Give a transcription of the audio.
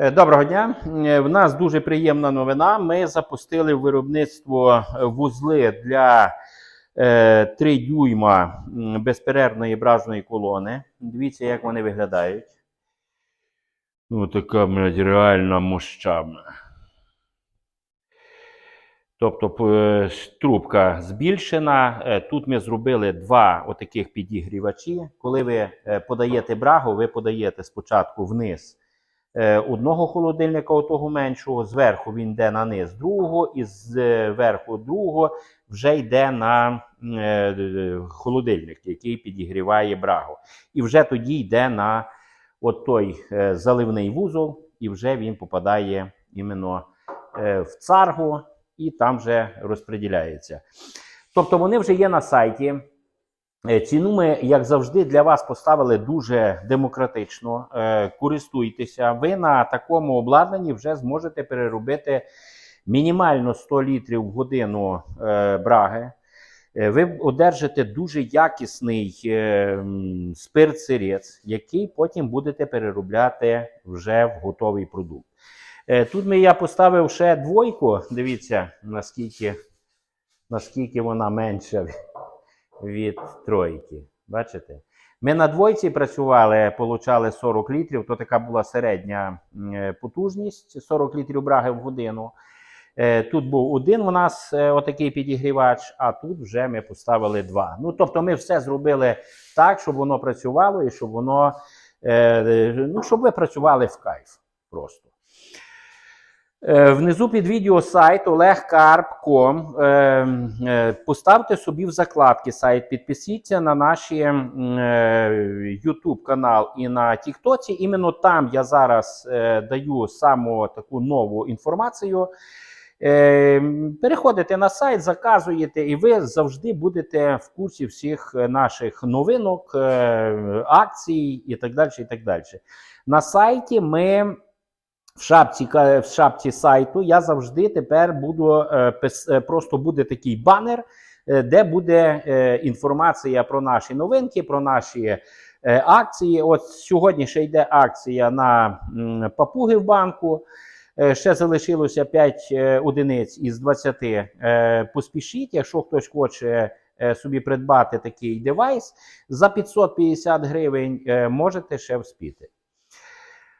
Е, Доброго дня. Е, В нас дуже приємна новина. Ми запустили виробництво е, вузли для е, 3 дюйма безперервної бражної колони. Дивіться, як вони виглядають. Ну, така блядь, реальна мощабна. Тобто трубка збільшена. Тут ми зробили два отаких підігрівачі. Коли ви подаєте брагу, ви подаєте спочатку вниз одного холодильника, отого меншого, зверху він йде на низ другого, і зверху другого вже йде на е, холодильник, який підігріває брагу. І вже тоді йде на от той е, заливний вузол, і вже він попадає іменно е, в царгу і там вже розподіляється. Тобто вони вже є на сайті. Е, Ціну ми, як завжди, для вас поставили дуже демократично. Е, Користуйтеся. Ви на такому обладнанні вже зможете переробити мінімально 100 літрів в годину е, браги. Ви одержите дуже якісний спирт-сирець, який потім будете переробляти вже в готовий продукт. Тут ми я поставив ще двойку. Дивіться, наскільки, наскільки вона менша від тройки. Бачите? Ми на двойці працювали, получали 40 літрів, то така була середня е, потужність 40 літрів браги в годину. Е, Тут був один у нас е, отакий підігрівач, а тут вже ми поставили два. Ну, тобто ми все зробили так, щоб воно працювало і щоб воно, ну, щоб ви працювали в кайф просто. Е, Внизу під відео сайт olegkarp.com. Е, е, Поставте собі в закладки сайт, підпишіться на наші е, YouTube канал і на Тіктоці. Іменно там я зараз даю саму таку нову інформацію. Переходите на сайт, заказуєте, і ви завжди будете в курсі всіх наших новинок, акцій і так далі. І так далі. На сайті ми в шапці, в шапці сайту я завжди тепер буду е, е, просто буде такий банер, е, де буде інформація про наші новинки, про наші акції. От сьогодні ще йде акція на папуги в банку. Ще залишилося 5 одиниць із 20. Е, Поспішіть, якщо хтось хоче собі придбати такий девайс за 550 гривень, можете ще вспіти.